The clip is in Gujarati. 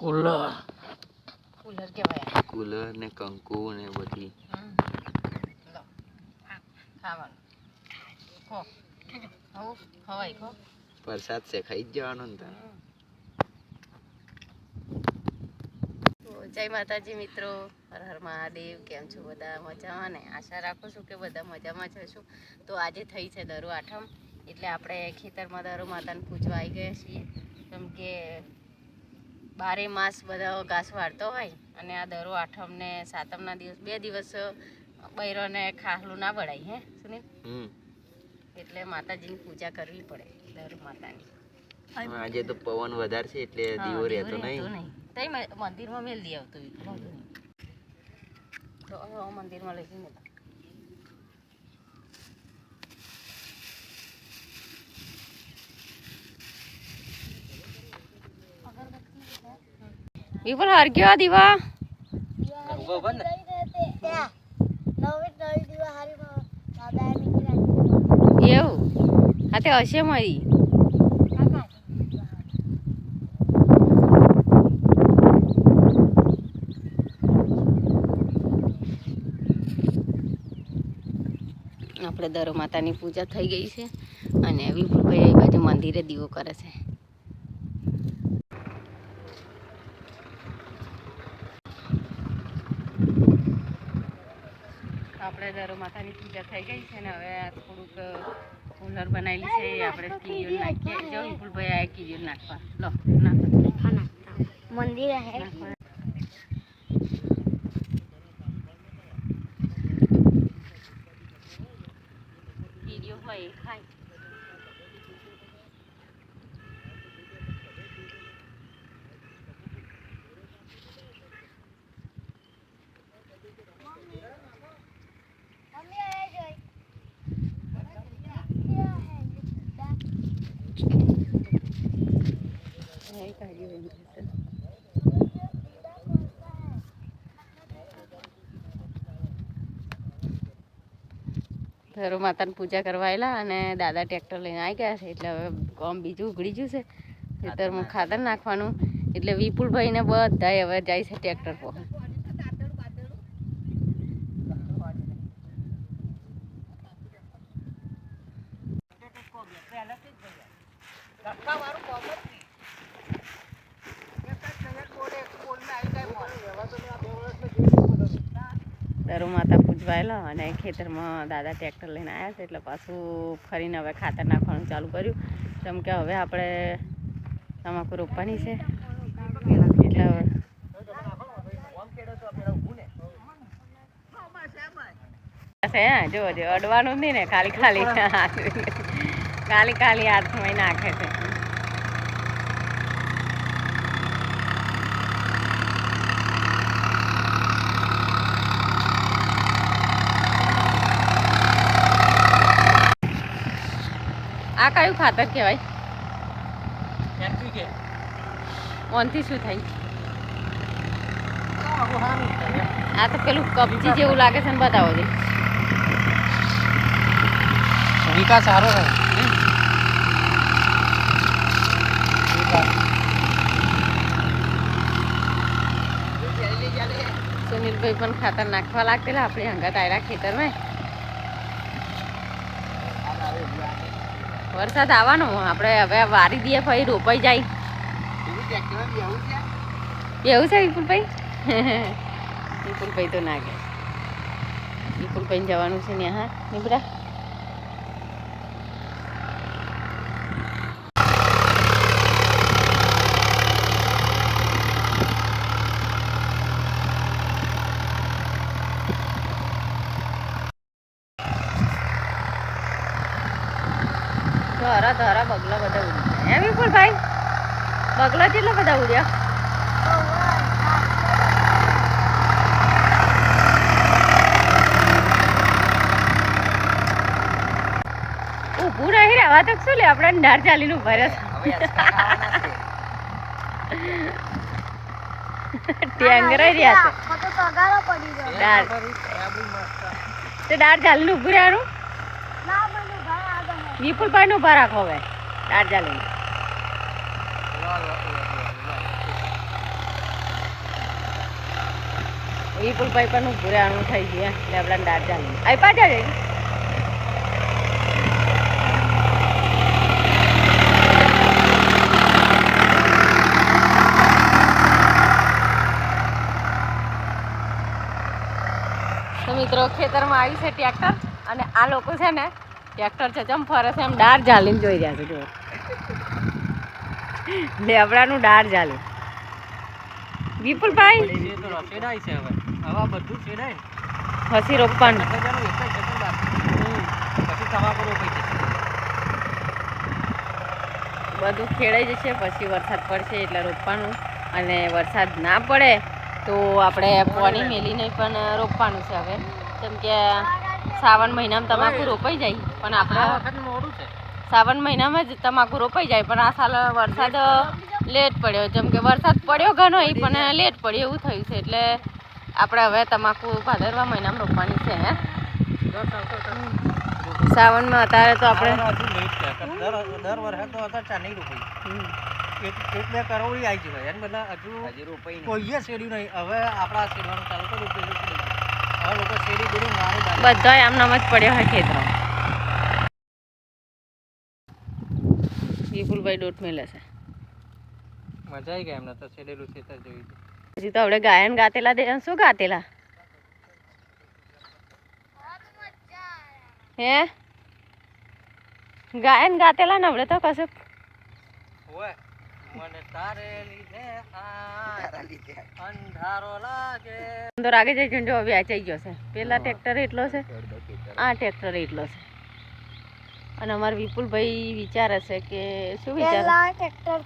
કુલર. કુલર કહેવાય. કુલર ને કંકુ ને બધી. વરસાદ છે ખાઈ જવાનું ને તો જય માતાજી મિત્રો. હર હર મહાદેવ. કેમ છો બધા? મજામાં ને? આશા રાખું છું કે બધા મજામાં જ હશો. તો આજે થઈ છે દરુ આઠમ. એટલે આપણે ખેતરમાં દરુ માતાને પૂજવા આવી ગયા છીએ. કેમ કે બારે માસ બધા ઘાસ વાળતો હોય અને આ દરો આઠમ ને સાતમના દિવસ બે દિવસ બૈરોને ખાહલું ના બળાય હે સુનિલ? એટલે માતાજીની પૂજા કરવી પડે દર માતાની. આજે તો પવન વધારે છે એટલે દીવો રહેતો નહીં. તઈ મ- મંદિરમાં મેલ દી આવતું હોય, તો મંદિરમાં લઈ જઈને વિપુલ હાર ગયો દીવા એવું તે હશે મારી આપણે દરો માતાની પૂજા થઈ ગઈ છે અને વિપુલભાઈ એ બાજુ મંદિરે દીવો કરે છે. આપણે દરો માતાની પૂજા થઈ ગઈ છે ને હવે આ થોડુંક કુલર બનાવેલી છે એ આપણે કિરિયલ નાખીએ. જો વિપુલભાઈ આ કિરિયલ નાખવા. લો નાખો. મંદિર હે. નાખો. હોય ખાય. કાઢી હોય છે ધરો માતાની પૂજા કરવા આવેલા અને દાદા ટ્રેક્ટર લઈને આવી ગયા છે, એટલે હવે ગામ બીજું ઉઘડી ગયું છે. ખેતરમાં ખાતર નાખવાનું. એટલે વિપુલભાઈને બધા હવે જાય છે ટ્રેક્ટર પર દરો માતા પૂજવાયેલા અને ખેતરમાં દાદા ટ્રેક્ટર લઈને આવ્યા છે એટલે પાછું ફરીને હવે ખાતર નાખવાનું ચાલુ કર્યું. જેમ કે હવે આપણે તમાકુ રોપવાની છે. એટલે હવે જો જો અડવાનું જ નહીં ને, ખાલી ખાલી ખાલી ખાલી હાથમાં નાખે છે. આ કયું ખાતર કહેવાય? ઓનથી શું થાય? આ તો પેલું કબજી જેવું લાગે છે ને બતાવો દે વિકાસ સારો રહે સુનિલભાઈ પણ ખાતર નાખવા લાગતેલા આપણે હંગાત આવ્યા ખેતરમાં. વરસાદ આવવાનો. આપણે હવે વારી દઈએ ફરી રોપાઈ જાય. એવું છે વિપુલભાઈ? વિપુલભાઈ તો ના ગયા. વિપુલભાઈ જવાનું છે ને હા નીકળ્યા? ધરા ધરા બગલા બધા ઉડ્યા પણ વિપુલભાઈ? બગલા કેટલા બધા ઉડ્યા? ઊભું નહીં રહેવા તો શું લે આપણે ડાર ચાલીનું રહ્યા ટેંગરાઈ રહ્યા છે. તો તગારો પડી ગયો. ડાર તે ઊભું રહેવાનું ના મને ભાઈ આગળ હે. વિપુલભાઈ નું ઊભા હવે ડાર વિપુલભાઈ પણ ઊભું રહેવાનું થઈ ગયું લેબડા આપણા આપ્યા જાય મિત્રો, ખેતરમાં આવી છે ટ્રેક્ટર, અને આ લોકો છે ને ટ્રેક્ટર છે ચમ ફરે છે એમ ડાર ઝાલીને જોઈ રહ્યા છે જો લેબડાનું ડાર ઝાલે. વિપુલભાઈ? એ છે હવે. હવા બધું ને પછી રોપવાનું. પછી તમાકુ રોપાઈ જશે બધું ખેડાઈ જશે પછી વરસાદ પડશે એટલે રોપવાનું. અને વરસાદ ના પડે તો આપણે પાણી મેલીને પણ રોપવાનું છે હવે. કેમ કે શ્રાવણ મહિનામાં તમાકુ રોપાઈ જાય. પણ આપણે વખત મોડું છે. શ્રાવણ મહિનામાં જ તમાકુ રોપાઈ જાય પણ આ સાલ વરસાદ લેટ પડ્યો. જેમ કે વરસાદ પડ્યો ઘણો એ પણ લેટ પડ્યો એવું થયું છે. એટલે આપણે હવે તમાકુ ભાદરવા મહિનામાં રોપવાની છે હે? શ્રાવણમાં અત્યારે તો આપણે હજુ લેટ દર દર વર્ષે તો હતા ચા નહીં રોપાઈ બે કરોડી આવી જાય એને બધા હજુ હજી રોપાઈ નહીં. કોઈએ શેડ્યું નહીં. હવે આપણા શેડવાનું ચાલુ કર્યું હવે લોકો શેડી બેડી મારી બારી બધાય આમનામ જ પડ્યો હોય ખેતરો વિપુલભાઈ ડોટ મેલે છે. મજા આવી ગઈ એમને તો શેડેલું છે જોયું જોઈ હજી તો આપણે ગાયન ગાતેલા દે શું ગાતેલા? હે? ગાયન ગાતેલા ને આપણે તો કશું ઓય મને તારે લીધે આ અંધારો લાગે. તો રાગે જઈ જો વ્યાચાઈ ગયો છે. પેલા ટ્રેક્ટર એટલો છે આ ટ્રેક્ટર એટલો છે. અને અમારા વિપુલભાઈ વિચારે છે કે શું વિચાર? પેલા આ ટ્રેક્ટર